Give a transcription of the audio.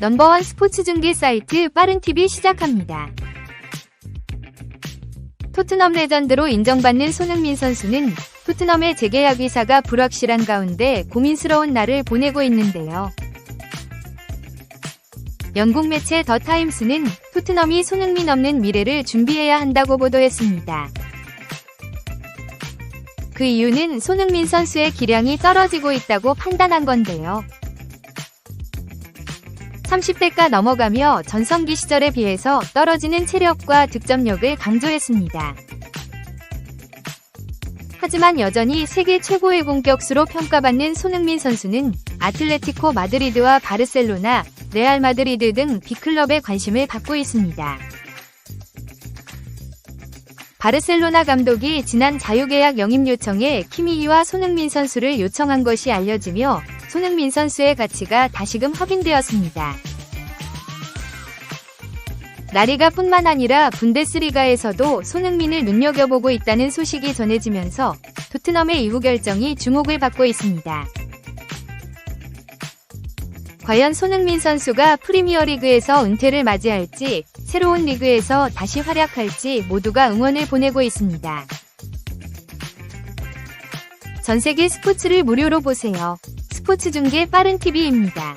넘버원 스포츠 중계 사이트 빠른TV 시작합니다. 토트넘 레전드로 인정받는 손흥민 선수는 토트넘의 재계약 의사가 불확실한 가운데 고민스러운 날을 보내고 있는데요. 영국 매체 더 타임스는 토트넘이 손흥민 없는 미래를 준비해야 한다고 보도했습니다. 그 이유는 손흥민 선수의 기량이 떨어지고 있다고 판단한 건데요. 30대가 넘어가며 전성기 시절에 비해서 떨어지는 체력과 득점력을 강조했습니다. 하지만 여전히 세계 최고의 공격수로 평가받는 손흥민 선수는 아틀레티코 마드리드와 바르셀로나, 레알 마드리드 등 빅클럽의 관심을 받고 있습니다. 바르셀로나 감독이 지난 자유계약 영입 요청에 키미히와 손흥민 선수를 요청한 것이 알려지며 손흥민 선수의 가치가 다시금 확인되었습니다. 라리가뿐만 아니라 분데스리가에서도 손흥민을 눈여겨보고 있다는 소식이 전해지면서 토트넘의 이후 결정이 주목을 받고 있습니다. 과연 손흥민 선수가 프리미어리그에서 은퇴를 맞이할지 새로운 리그에서 다시 활약할지 모두가 응원을 보내고 있습니다. 전 세계 스포츠를 무료로 보세요. 스포츠 중계 빠른 TV입니다.